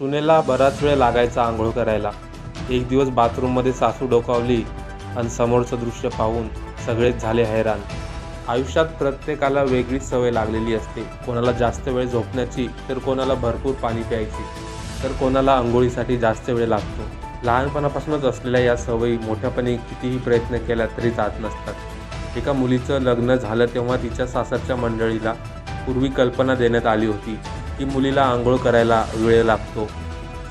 सुनेला बराच वेळ लागायचा आंघोळ करायला. एक दिवस बाथरूममध्ये सासू डोकावली आणि समोरचं दृश्य पाहून सगळेच झाले हैराण. आयुष्यात प्रत्येकाला वेगळी सवय लागलेली असते. कोणाला जास्त वेळ झोपण्याची तर कोणाला भरपूर पाणी प्यायची तर कोणाला आंघोळीसाठी जास्त वेळ लागतो. लहानपणापासूनच असलेल्या या सवयी मोठ्यापणी कितीही प्रयत्न केला तरी जात नसतात. एका मुलीचं लग्न झालं तेव्हा तिच्या सासरच्या मंडळीला पूर्वी कल्पना देण्यात आली होती. की मुलीला आंघोळ करायला वेळ लागतो.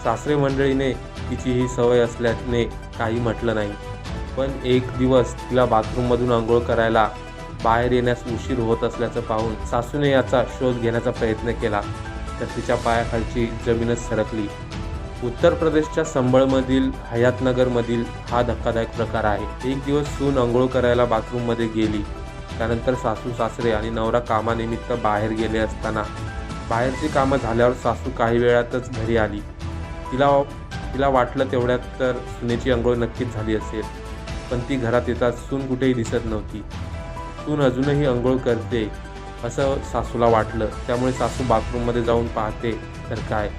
सासरे मंडळीने तिची ही सवय असल्याने काही म्हटलं नाही. पण एक दिवस तिला बाथरूममधून आंघोळ करायला बाहेर येण्यास उशीर होत असल्याचं पाहून सासूने याचा शोध घेण्याचा प्रयत्न केला. तर तिच्या पायाखालची जमीनच सरकली. उत्तर प्रदेशच्या संबळमधील हयातनगरमधील हा धक्कादायक प्रकार आहे. एक दिवस सून आंघोळ करायला बाथरूममध्ये गेली. त्यानंतर सासू सासरे आणि नवरा कामानिमित्त बाहेर गेले असताना बाहेरची कामं झाल्यावर सासू काही वेळातच घरी आली. तिला तिला वाटलं तेवढ्यात तर सुनेची आंघोळ नक्कीच झाली असेल पण ती घरात येताच सून कुठेही दिसत नव्हती. सून अजूनही आंघोळ करते असं सासूला वाटलं. त्यामुळे सासू बाथरूममध्ये जाऊन पाहते तर काय?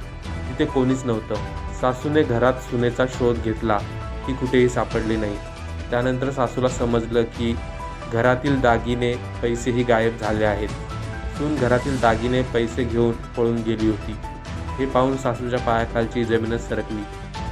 तिथे कोणीच नव्हतं. सासूने घरात सुनेचा शोध घेतला ती कुठेही सापडली नाही. त्यानंतर सासूला समजलं की घरातील दागिने पैसेही गायब झाले आहेत. सून घरातील दागिने पैसे घेऊन पळून गेली होती. हे पाहून सासूच्या पायाखालची जमीनच सरकली.